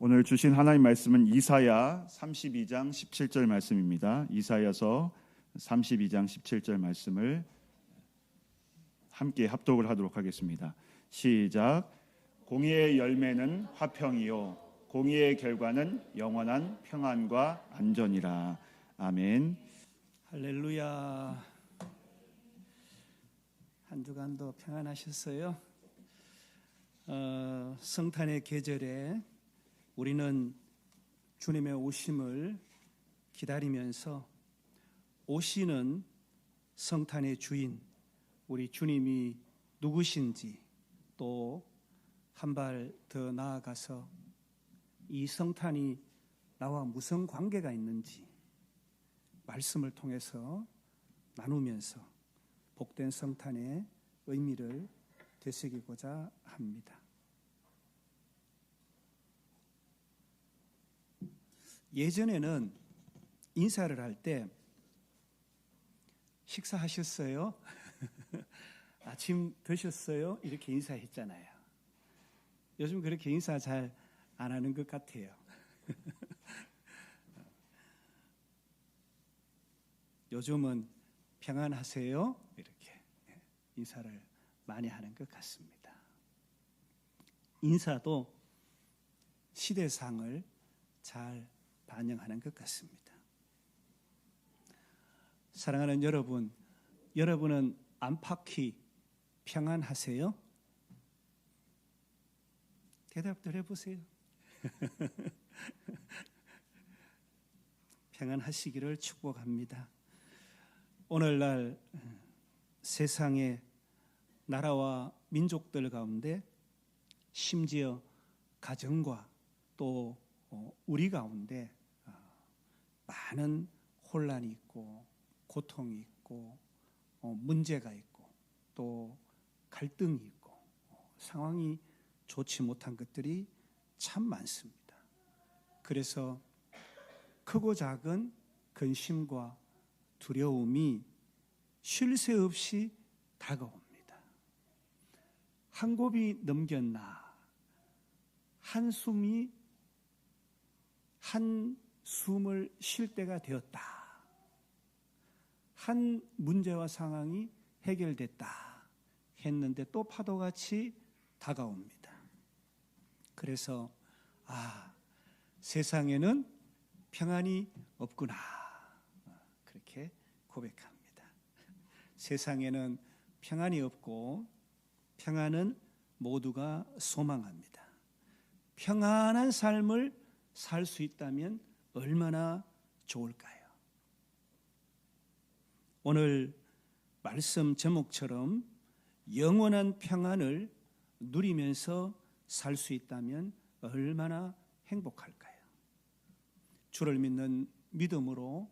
오늘 주신 하나님 말씀은 이사야 32장 17절 말씀입니다. 이사야서 32장 17절 말씀을 함께 합독을 하도록 하겠습니다. 시작. 공의의 열매는 화평이요 공의의 결과는 영원한 평안과 안전이라. 아멘. 할렐루야. 한 주간도 평안하셨어요? 어, 성탄의 계절에 우리는 주님의 오심을 기다리면서 오시는 성탄의 주인, 우리 주님이 누구신지 또 한 발 더 나아가서 이 성탄이 나와 무슨 관계가 있는지 말씀을 통해서 나누면서 복된 성탄의 의미를 되새기고자 합니다. 예전에는 인사를 할 때 식사하셨어요? 아침 드셨어요? 이렇게 인사했잖아요. 요즘 그렇게 인사 잘 안 하는 것 같아요. 요즘은 평안하세요? 이렇게 인사를 많이 하는 것 같습니다. 인사도 시대상을 잘 반영하는 것 같습니다. 사랑하는 여러분, 여러분은 안팎이 평안하세요? 대답들 해보세요. 평안하시기를 축복합니다. 오늘날 세상의 나라와 민족들 가운데 심지어 가정과 또 어, 우리 가운데 어, 많은 혼란이 있고 고통이 있고 어, 문제가 있고 또 갈등이 있고 상황이 좋지 못한 것들이 참 많습니다. 그래서 크고 작은 근심과 두려움이 쉴 새 없이 다가옵니다. 한 곱이 넘겼나, 한숨이 한 숨을 쉴 때가 되었다. 한 문제와 상황이 해결됐다. 했는데 또 파도같이 다가옵니다. 그래서, 아, 세상에는 평안이 없구나. 그렇게 고백합니다. 세상에는 평안이 없고, 평안은 모두가 소망합니다. 평안한 삶을 살 수 있다면 얼마나 좋을까요? 오늘 말씀 제목처럼 영원한 평안을 누리면서 살 수 있다면 얼마나 행복할까요? 주를 믿는 믿음으로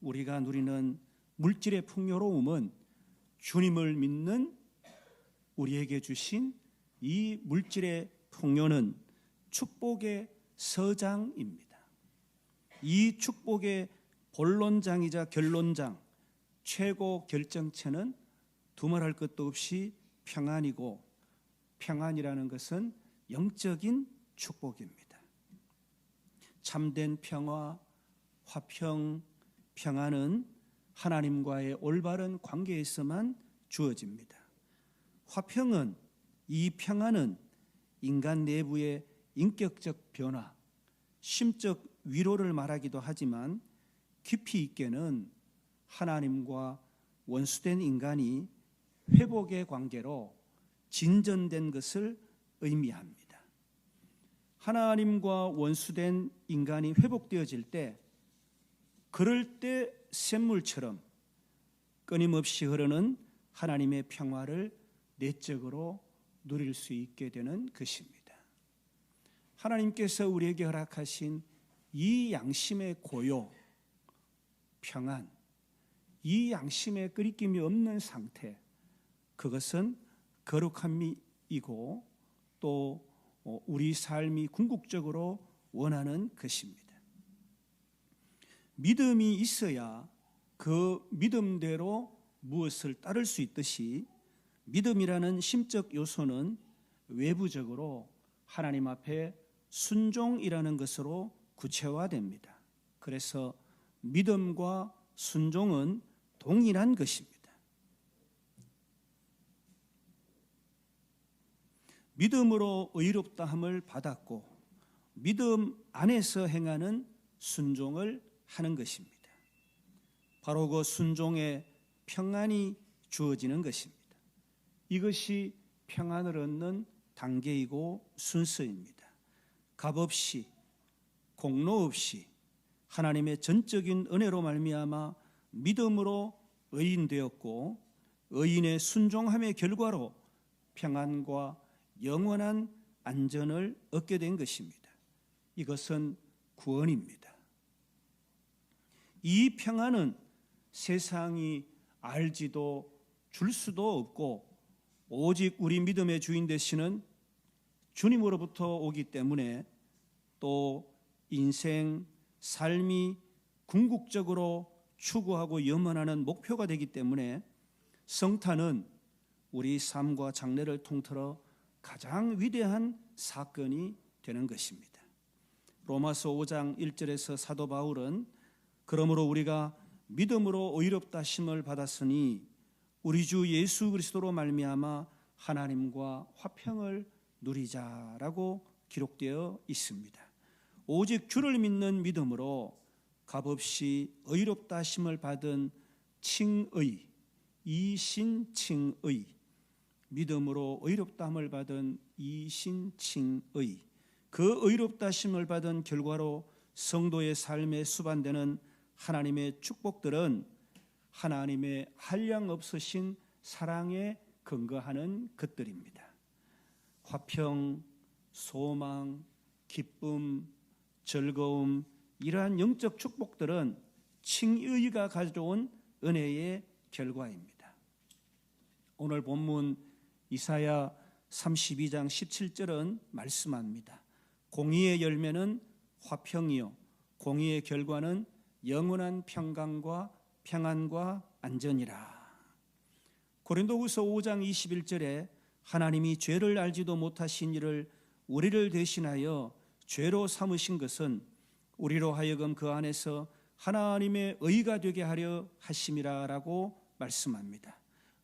우리가 누리는 물질의 풍요로움은 주님을 믿는 우리에게 주신 이 물질의 풍요는 축복의 서장입니다. 이 축복의 본론장이자 결론장, 최고 결정체는 두말할 것도 없이 평안이고 평안이라는 것은 영적인 축복입니다. 참된 평화, 화평, 평안은 하나님과의 올바른 관계에서만 주어집니다. 화평은 이 평안은 인간 내부의 인격적 변화, 심적 위로를 말하기도 하지만 깊이 있게는 하나님과 원수된 인간이 회복의 관계로 진전된 것을 의미합니다. 하나님과 원수된 인간이 회복되어질 때 그럴 때 샘물처럼 끊임없이 흐르는 하나님의 평화를 내적으로 누릴 수 있게 되는 것입니다. 하나님께서 우리에게 허락하신 이 양심의 고요, 평안, 이 양심의 끓이김이 없는 상태, 그것은 거룩함이고 또 우리 삶이 궁극적으로 원하는 것입니다. 믿음이 있어야 그 믿음대로 무엇을 따를 수 있듯이 믿음이라는 심적 요소는 외부적으로 하나님 앞에 순종이라는 것으로 구체화됩니다. 그래서 믿음과 순종은 동일한 것입니다. 믿음으로 의롭다함을 받았고 믿음 안에서 행하는 순종을 하는 것입니다. 바로 그 순종에 평안이 주어지는 것입니다. 이것이 평안을 얻는 단계이고 순서입니다. 값없이 공로 없이 하나님의 전적인 은혜로 말미암아 믿음으로 의인되었고 의인의 순종함의 결과로 평안과 영원한 안전을 얻게 된 것입니다. 이것은 구원입니다. 이 평안은 세상이 알지도 줄 수도 없고 오직 우리 믿음의 주인 되시는 주님으로부터 오기 때문에 또 인생 삶이 궁극적으로 추구하고 염원하는 목표가 되기 때문에 성탄은 우리 삶과 장래를 통틀어 가장 위대한 사건이 되는 것입니다. 로마서 5장 1절에서 사도 바울은 그러므로 우리가 믿음으로 의롭다 심을 받았으니 우리 주 예수 그리스도로 말미암아 하나님과 화평을 누리자라고 기록되어 있습니다. 오직 주를 믿는 믿음으로 값없이 의롭다 심을 받은 칭의 이신칭의 믿음으로 의롭다함을 받은 이신칭의 그 의롭다심을 받은 결과로 성도의 삶에 수반되는 하나님의 축복들은 하나님의 한량 없으신 사랑에 근거하는 것들입니다. 화평, 소망, 기쁨, 즐거움 이러한 영적 축복들은 칭의가 가져온 은혜의 결과입니다. 오늘 본문 이사야 32장 17절은 말씀합니다. 공의의 열매는 화평이요 공의의 결과는 영원한 평강과 평안과 안전이라. 고린도후서 5장 21절에 하나님이 죄를 알지도 못하신 이를 우리를 대신하여 죄로 삼으신 것은 우리로 하여금 그 안에서 하나님의 의가 되게 하려 하심이라라고 말씀합니다.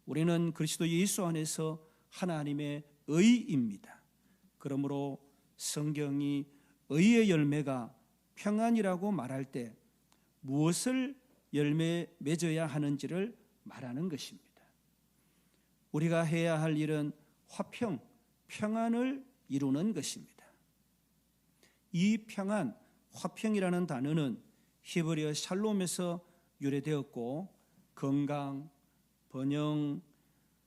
우리는 그리스도 예수 안에서 하나님의 의입니다. 그러므로 성경이 의의 열매가 평안이라고 말할 때 무엇을 열매 맺어야 하는지를 말하는 것입니다. 우리가 해야 할 일은 화평, 평안을 이루는 것입니다. 이 평안, 화평이라는 단어는 히브리어 샬롬에서 유래되었고 건강, 번영,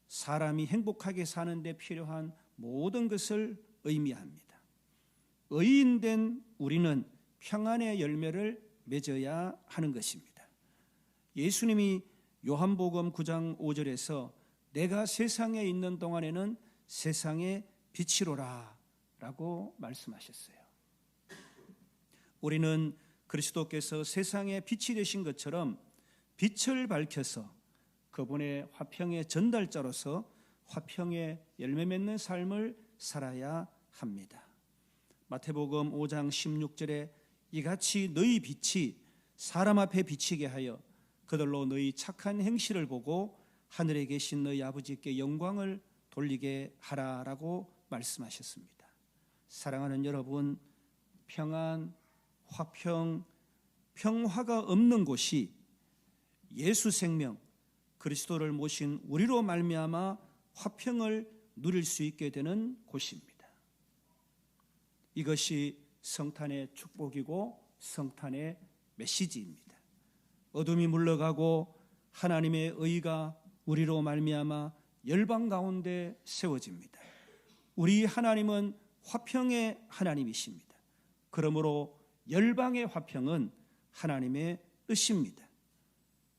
사람이 행복하게 사는데 필요한 모든 것을 의미합니다. 의인된 우리는 평안의 열매를 맺어야 하는 것입니다. 예수님이 요한복음 9장 5절에서 내가 세상에 있는 동안에는 세상의 빛이로라 라고 말씀하셨어요. 우리는 그리스도께서 세상의 빛이 되신 것처럼 빛을 밝혀서 그분의 화평의 전달자로서 화평의 열매 맺는 삶을 살아야 합니다. 마태복음 5장 16절에 이같이 너희 빛이 사람 앞에 비치게 하여 그들로 너희 착한 행실을 보고 하늘에 계신 너희 아버지께 영광을 돌리게 하라라고 말씀하셨습니다. 사랑하는 여러분, 평안, 화평, 평화가 없는 곳이 예수 생명 그리스도를 모신 우리로 말미암아 화평을 누릴 수 있게 되는 곳입니다. 이것이 성탄의 축복이고 성탄의 메시지입니다. 어둠이 물러가고 하나님의 의가 우리로 말미암아 열방 가운데 세워집니다. 우리 하나님은 화평의 하나님이십니다. 그러므로 열방의 화평은 하나님의 뜻입니다.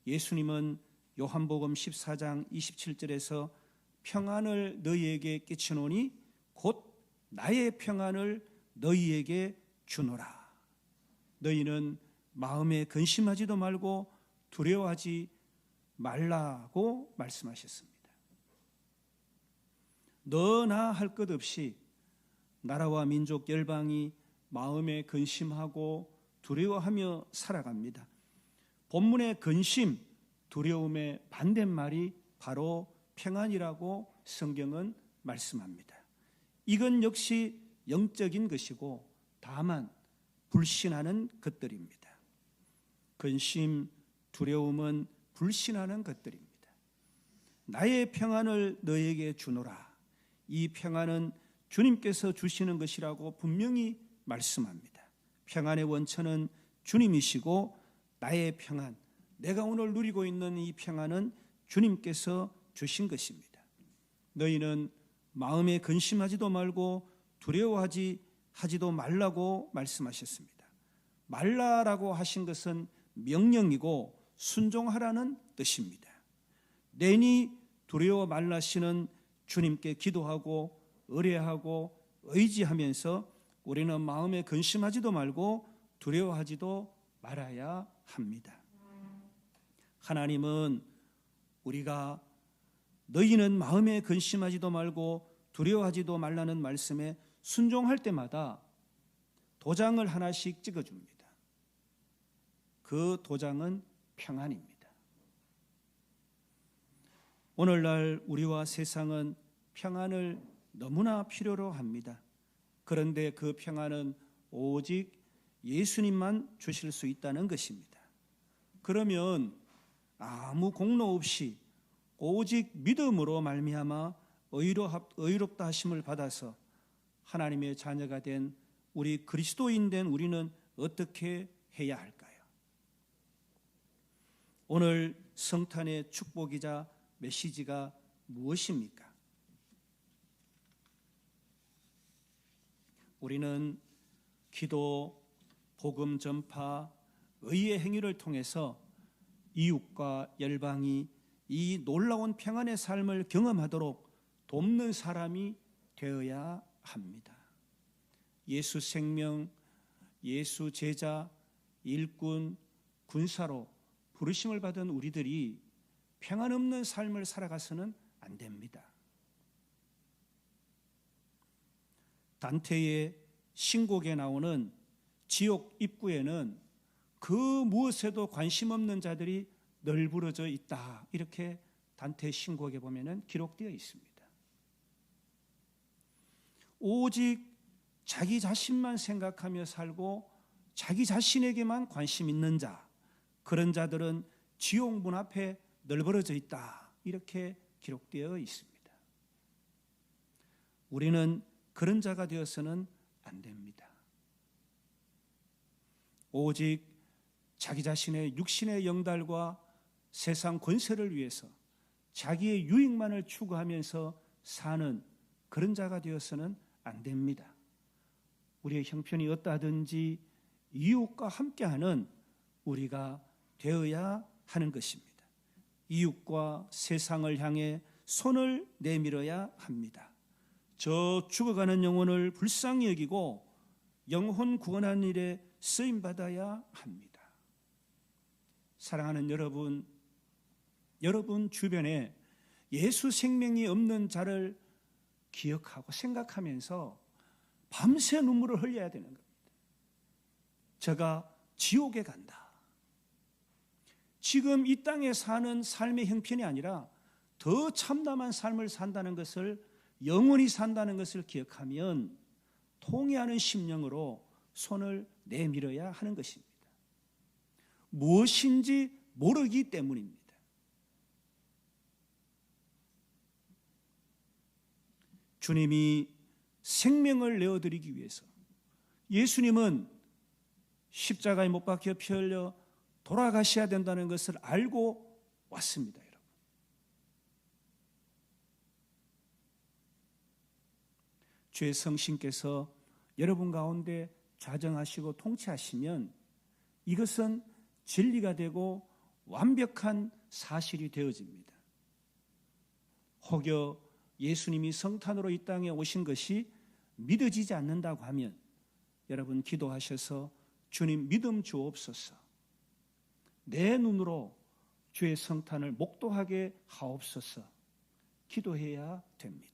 예수님은 요한복음 14장 27절에서 평안을 너희에게 끼치노니 곧 나의 평안을 너희에게 주노라. 너희는 마음에 근심하지도 말고 두려워하지 말라고 말씀하셨습니다. 너나 할 것 없이 나라와 민족 열방이 마음에 근심하고 두려워하며 살아갑니다. 본문의 근심, 두려움의 반대말이 바로 평안이라고 성경은 말씀합니다. 이건 역시 영적인 것이고 다만 불신하는 것들입니다. 근심, 두려움은 불신하는 것들입니다. 나의 평안을 너에게 주노라. 이 평안은 주님께서 주시는 것이라고 분명히 말씀합니다. 평안의 원천은 주님이시고 나의 평안, 내가 오늘 누리고 있는 이 평안은 주님께서 주신 것입니다. 너희는 마음에 근심하지도 말고 두려워하지 하지도 말라고 말씀하셨습니다. 말라라고 하신 것은 명령이고 순종하라는 뜻입니다. 내니 두려워 말라시는 주님께 기도하고 의뢰하고 의지하면서 우리는 마음에 근심하지도 말고 두려워하지도 말아야 합니다. 하나님은 우리가 너희는 마음에 근심하지도 말고 두려워하지도 말라는 말씀에 순종할 때마다 도장을 하나씩 찍어줍니다. 그 도장은 평안입니다. 오늘날 우리와 세상은 평안을 너무나 필요로 합니다. 그런데 그 평안은 오직 예수님만 주실 수 있다는 것입니다. 그러면 아무 공로 없이 오직 믿음으로 말미암아 의롭다 하심을 받아서 하나님의 자녀가 된 우리 그리스도인 된 우리는 어떻게 해야 할까요? 오늘 성탄의 축복이자 메시지가 무엇입니까? 우리는 기도, 복음 전파, 의의 행위를 통해서 이웃과 열방이 이 놀라운 평안의 삶을 경험하도록 돕는 사람이 되어야 합니다. 예수 생명, 예수 제자, 일꾼, 군사로 부르심을 받은 우리들이 평안 없는 삶을 살아가서는 안 됩니다. 단테의 신곡에 나오는 지옥 입구에는 그 무엇에도 관심 없는 자들이 널브러져 있다. 이렇게 단테 신곡에 보면은 기록되어 있습니다. 오직 자기 자신만 생각하며 살고 자기 자신에게만 관심 있는 자, 그런 자들은 지옥 문 앞에 널브러져 있다. 이렇게 기록되어 있습니다. 우리는 그런 자가 되어서는 안 됩니다. 오직 자기 자신의 육신의 영달과 세상 권세를 위해서 자기의 유익만을 추구하면서 사는 그런 자가 되어서는 안 됩니다. 우리의 형편이 어떠하든지 이웃과 함께하는 우리가 되어야 하는 것입니다. 이웃과 세상을 향해 손을 내밀어야 합니다. 저 죽어가는 영혼을 불쌍히 여기고 영혼 구원하는 일에 쓰임 받아야 합니다. 사랑하는 여러분, 여러분 주변에 예수 생명이 없는 자를 기억하고 생각하면서 밤새 눈물을 흘려야 되는 겁니다. 제가 지옥에 간다. 지금 이 땅에 사는 삶의 형편이 아니라 더 참담한 삶을 산다는 것을 영원히 산다는 것을 기억하면 통회하는 심령으로 손을 내밀어야 하는 것입니다. 무엇인지 모르기 때문입니다. 주님이 생명을 내어드리기 위해서 예수님은 십자가에 못 박혀 피 흘려 돌아가셔야 된다는 것을 알고 왔습니다, 여러분. 주의 성신께서 여러분 가운데 좌정하시고 통치하시면 이것은 진리가 되고 완벽한 사실이 되어집니다. 혹여 예수님이 성탄으로 이 땅에 오신 것이 믿어지지 않는다고 하면 여러분 기도하셔서 주님 믿음 주옵소서. 내 눈으로 주의 성탄을 목도하게 하옵소서. 기도해야 됩니다.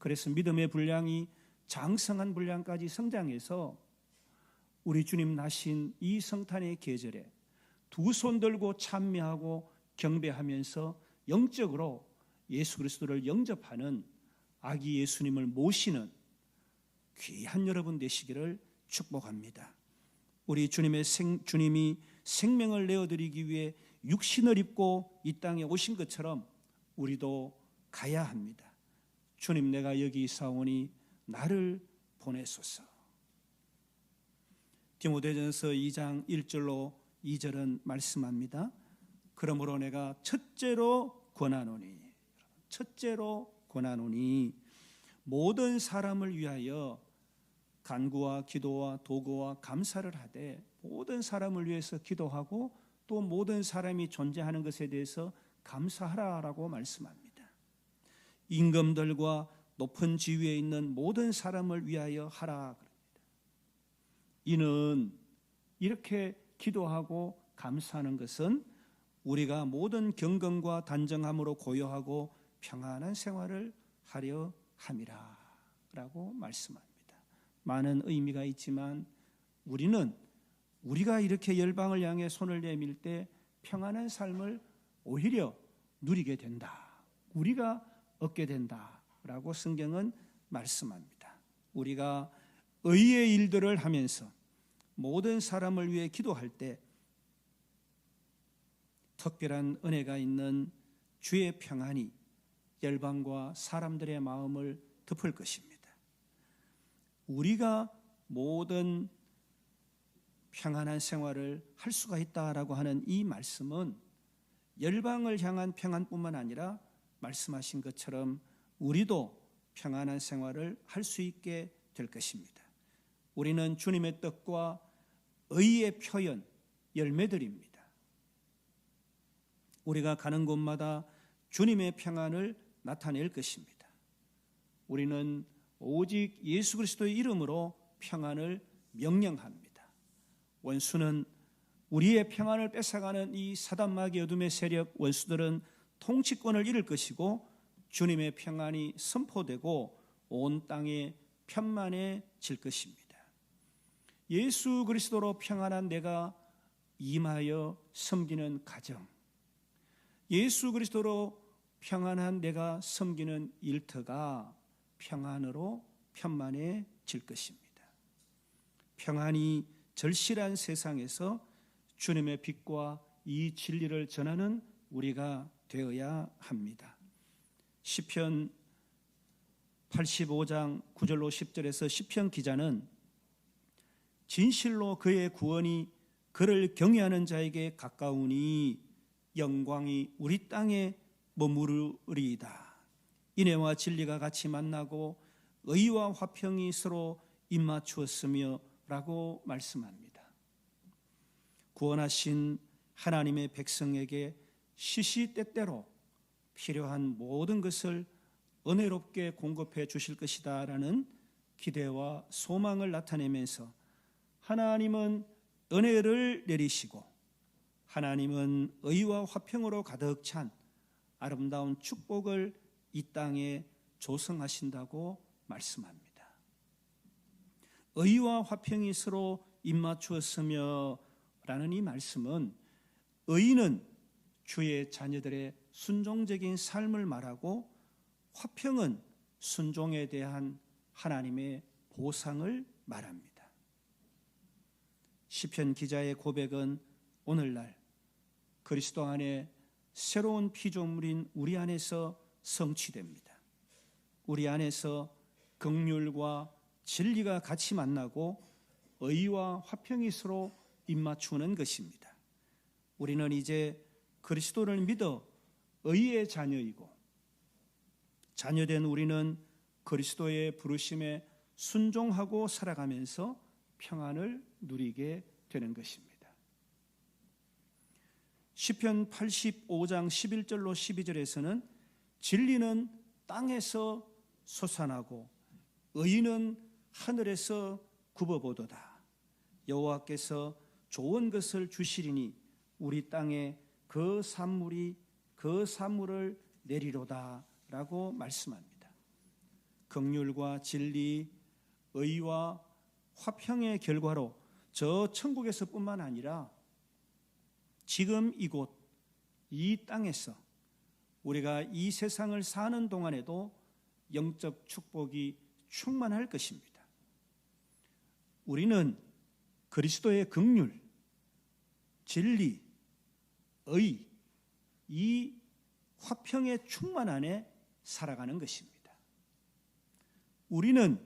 그래서 믿음의 분량이 장성한 분량까지 성장해서 우리 주님 나신 이 성탄의 계절에 두 손 들고 찬미하고 경배하면서 영적으로 예수 그리스도를 영접하는 아기 예수님을 모시는 귀한 여러분 되시기를 축복합니다. 우리 주님의 생, 주님이 생명을 내어드리기 위해 육신을 입고 이 땅에 오신 것처럼 우리도 가야 합니다. 주님 내가 여기 있사오니 나를 보내소서. 디모데전서 2장 1절로 2절은 말씀합니다. 그러므로 내가 첫째로 권하노니 첫째로 권하노니 모든 사람을 위하여 간구와 기도와 도구와 감사를 하되 모든 사람을 위해서 기도하고 또 모든 사람이 존재하는 것에 대해서 감사하라라고 말씀합니다. 임금들과 높은 지위에 있는 모든 사람을 위하여 하라. 이는 이렇게 기도하고 감사하는 것은 우리가 모든 경건과 단정함으로 고요하고 평안한 생활을 하려 함이라 라고 말씀합니다. 많은 의미가 있지만 우리는 우리가 이렇게 열방을 향해 손을 내밀 때 평안한 삶을 오히려 누리게 된다. 우리가 얻게 된다라고 성경은 말씀합니다. 우리가 의의 일들을 하면서 모든 사람을 위해 기도할 때 특별한 은혜가 있는 주의 평안이 열방과 사람들의 마음을 덮을 것입니다. 우리가 모든 평안한 생활을 할 수가 있다라고 하는 이 말씀은 열방을 향한 평안뿐만 아니라 말씀하신 것처럼 우리도 평안한 생활을 할 수 있게 될 것입니다. 우리는 주님의 뜻과 의의 표현, 열매들입니다. 우리가 가는 곳마다 주님의 평안을 나타낼 것입니다. 우리는 오직 예수 그리스도의 이름으로 평안을 명령합니다. 원수는 우리의 평안을 뺏어가는 이 사단마귀 어둠의 세력 원수들은 통치권을 잃을 것이고 주님의 평안이 선포되고 온 땅에 편만해질 것입니다. 예수 그리스도로 평안한 내가 임하여 섬기는 가정, 예수 그리스도로 평안한 내가 섬기는 일터가 평안으로 편만해질 것입니다. 평안이 절실한 세상에서 주님의 빛과 이 진리를 전하는 우리가 되어야 합니다. 시편 85장 9절로 10절에서 시편 기자는 진실로 그의 구원이 그를 경외하는 자에게 가까우니 영광이 우리 땅에 머무르리이다. 인애와 진리가 같이 만나고 의와 화평이 서로 입맞추었으며 라고 말씀합니다. 구원하신 하나님의 백성에게 시시때때로 필요한 모든 것을 은혜롭게 공급해 주실 것이다라는 기대와 소망을 나타내면서 하나님은 은혜를 내리시고 하나님은 의와 화평으로 가득 찬 아름다운 축복을 이 땅에 조성하신다고 말씀합니다. 의와 화평이 서로 입맞추었으며 라는 이 말씀은 의는 주의 자녀들의 순종적인 삶을 말하고 화평은 순종에 대한 하나님의 보상을 말합니다. 시편 기자의 고백은 오늘날 그리스도 안에 새로운 피조물인 우리 안에서 성취됩니다. 우리 안에서 긍휼과 진리가 같이 만나고 의와 화평이 서로 입맞추는 것입니다. 우리는 이제 그리스도를 믿어 의의 자녀이고 자녀된 우리는 그리스도의 부르심에 순종하고 살아가면서 평안을 누리게 되는 것입니다. 시편 85장 11절로 12절에서는 진리는 땅에서 솟아나고 의인은 하늘에서 굽어보도다. 여호와께서 좋은 것을 주시리니 우리 땅에 그 산물이 그 산물을 내리로다라고 말씀합니다. 긍휼과 진리, 의와 화평의 결과로 저 천국에서뿐만 아니라 지금 이곳 이 땅에서 우리가 이 세상을 사는 동안에도 영적 축복이 충만할 것입니다. 우리는 그리스도의 긍휼, 진리, 의, 이 화평의 충만 안에 살아가는 것입니다. 우리는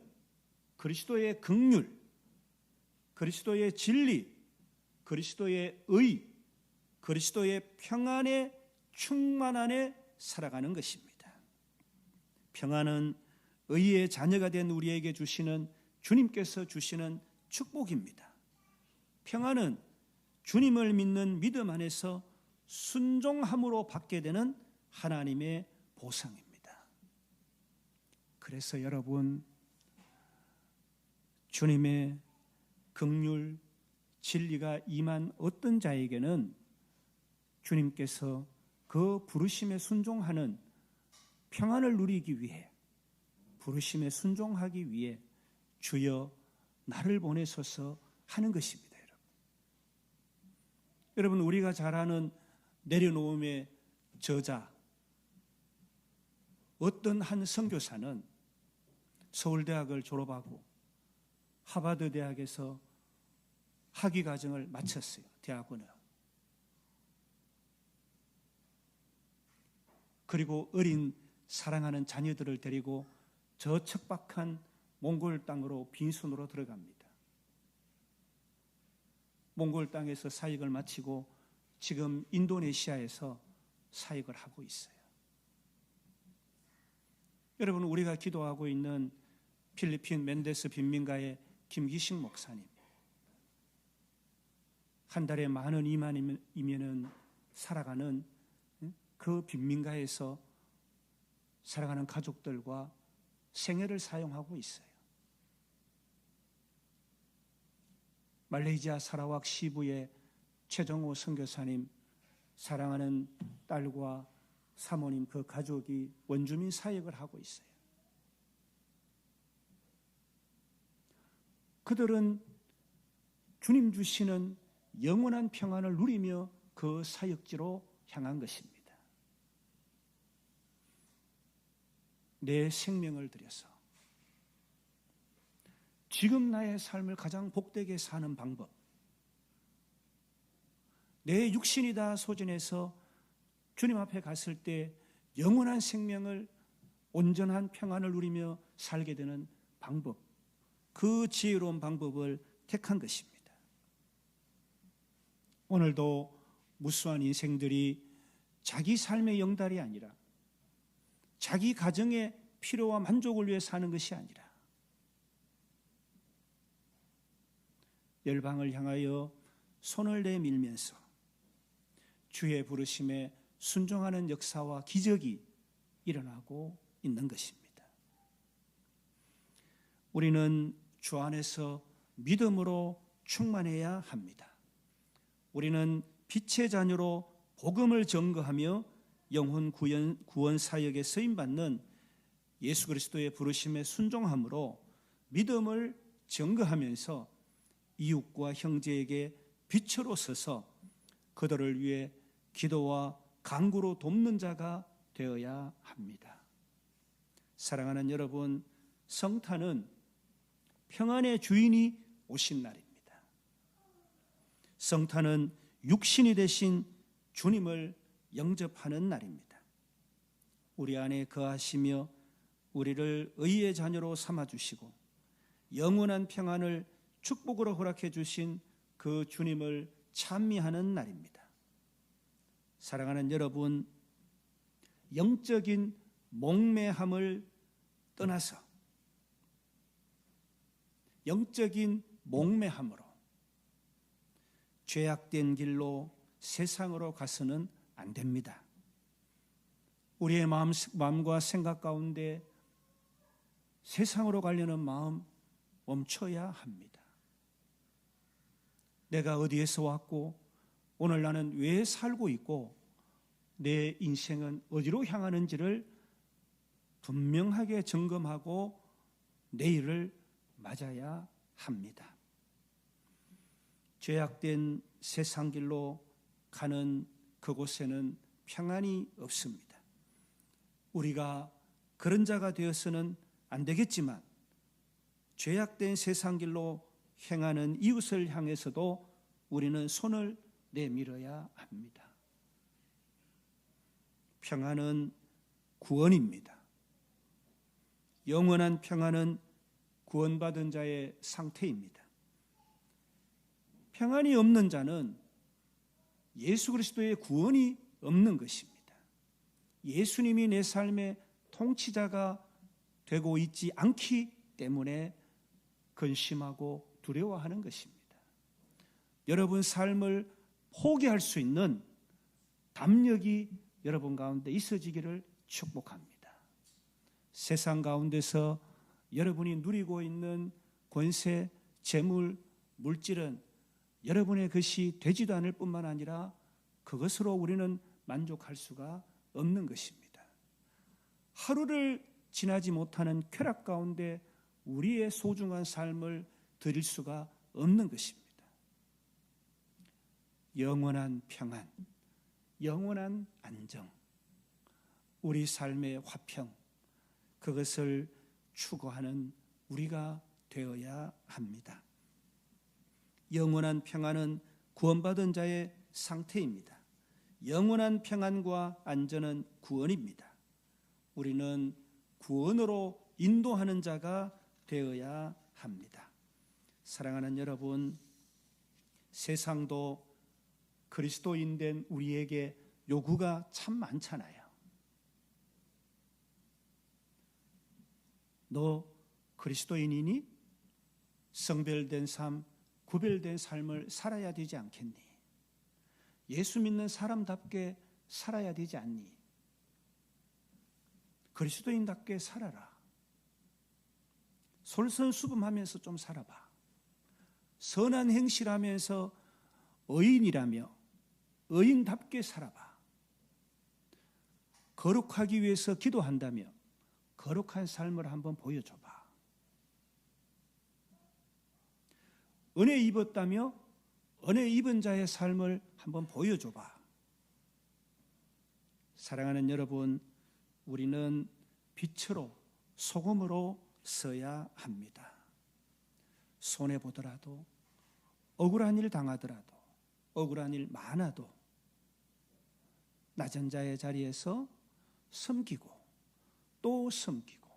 그리스도의 긍휼, 그리스도의 진리, 그리스도의 의, 그리스도의 평안의 충만 안에 살아가는 것입니다. 평안은 의의 자녀가 된 우리에게 주시는 주님께서 주시는 축복입니다. 평안은 주님을 믿는 믿음 안에서 순종함으로 받게 되는 하나님의 보상입니다. 그래서 여러분 주님의 긍휼 진리가 임한 어떤 자에게는 주님께서 그 부르심에 순종하는 평안을 누리기 위해 부르심에 순종하기 위해 주여 나를 보내소서 하는 것입니다, 여러분. 여러분 우리가 잘 아는 내려놓음의 저자 어떤 한 선교사는 서울대학을 졸업하고 하버드 대학에서 학위 과정을 마쳤어요. 대학원을. 그리고 어린 사랑하는 자녀들을 데리고 저 척박한 몽골 땅으로 빈손으로 들어갑니다. 몽골 땅에서 사역을 마치고 지금 인도네시아에서 사역을 하고 있어요. 여러분 우리가 기도하고 있는 필리핀 멘데스 빈민가의 김기식 목사님 한 달에 만 원, 이만이면은 살아가는 그 빈민가에서 살아가는 가족들과 생애를 사용하고 있어요. 말레이시아 사라왁 시부의 최정호 선교사님 사랑하는 딸과 사모님 그 가족이 원주민 사역을 하고 있어요. 그들은 주님 주시는 영원한 평안을 누리며 그 사역지로 향한 것입니다. 내 생명을 들여서 지금 나의 삶을 가장 복되게 사는 방법, 내 육신이 다 소진해서 주님 앞에 갔을 때 영원한 생명을 온전한 평안을 누리며 살게 되는 방법, 그 지혜로운 방법을 택한 것입니다. 오늘도 무수한 인생들이 자기 삶의 영달이 아니라 자기 가정의 필요와 만족을 위해 사는 것이 아니라 열방을 향하여 손을 내밀면서 주의 부르심에 순종하는 역사와 기적이 일어나고 있는 것입니다. 우리는 주 안에서 믿음으로 충만해야 합니다. 우리는 빛의 자녀로 복음을 증거하며 영혼 구원, 구원 사역에 쓰임 받는 예수 그리스도의 부르심에 순종함으로 믿음을 증거하면서 이웃과 형제에게 빛으로 서서 그들을 위해 기도와 강구로 돕는 자가 되어야 합니다. 사랑하는 여러분, 성탄은 평안의 주인이 오신 날입니다. 성탄은 육신이 되신 주님을 영접하는 날입니다. 우리 안에 거하시며 우리를 의의 자녀로 삼아 주시고 영원한 평안을 축복으로 허락해 주신 그 주님을 찬미하는 날입니다. 사랑하는 여러분, 영적인 목매함을 떠나서 영적인 목매함으로 죄악된 길로 세상으로 가서는 안 됩니다. 우리의 마음, 마음과 생각 가운데 세상으로 가려는 마음 멈춰야 합니다. 내가 어디에서 왔고 오늘 나는 왜 살고 있고 내 인생은 어디로 향하는지를 분명하게 점검하고 내일을 맞아야 합니다. 죄악된 세상 길로 가는 그곳에는 평안이 없습니다. 우리가 그런 자가 되어서는 안 되겠지만 죄악된 세상 길로 행하는 이웃을 향해서도 우리는 손을 내밀어야 합니다. 평안은 구원입니다. 영원한 평안은 구원받은 자의 상태입니다. 평안이 없는 자는 예수 그리스도의 구원이 없는 것입니다. 예수님이 내 삶의 통치자가 되고 있지 않기 때문에 근심하고 두려워하는 것입니다. 여러분 삶을 포기할 수 있는 담력이 여러분 가운데 있어지기를 축복합니다. 세상 가운데서 여러분이 누리고 있는 권세, 재물, 물질은 여러분의 것이 되지도 않을 뿐만 아니라 그것으로 우리는 만족할 수가 없는 것입니다. 하루를 지나지 못하는 쾌락 가운데 우리의 소중한 삶을 드릴 수가 없는 것입니다. 영원한 평안, 영원한 안정, 우리 삶의 화평, 그것을 추구하는 우리가 되어야 합니다. 영원한 평안은 구원받은 자의 상태입니다. 영원한 평안과 안전은 구원입니다. 우리는 구원으로 인도하는 자가 되어야 합니다. 사랑하는 여러분, 세상도 그리스도인 된 우리에게 요구가 참 많잖아요. 너 그리스도인이니? 성별된 삶, 구별된 삶을 살아야 되지 않겠니? 예수 믿는 사람답게 살아야 되지 않니? 그리스도인답게 살아라. 솔선수범하면서 좀 살아봐. 선한 행실하면서 의인이라며 의인답게 살아봐. 거룩하기 위해서 기도한다며 거룩한 삶을 한번 보여줘봐. 은혜 입었다며 은혜 입은 자의 삶을 한번 보여줘봐. 사랑하는 여러분, 우리는 빛으로 소금으로 써야 합니다. 손해 보더라도 억울한 일 당하더라도 억울한 일 많아도 낮은 자의 자리에서 섬기고 또 섬기고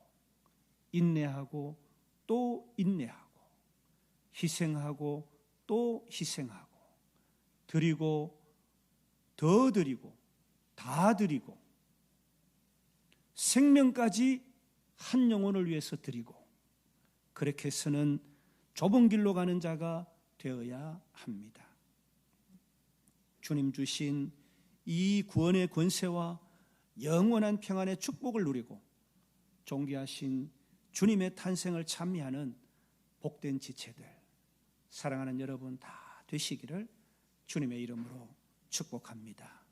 인내하고 또 인내하고 희생하고 또 희생하고 드리고 더 드리고 다 드리고 생명까지 한 영혼을 위해서 드리고 그렇게 해서는 좁은 길로 가는 자가 되어야 합니다. 주님 주신 이 구원의 권세와 영원한 평안의 축복을 누리고 존귀하신 주님의 탄생을 찬미하는 복된 지체들 사랑하는 여러분 다 되시기를 주님의 이름으로 축복합니다.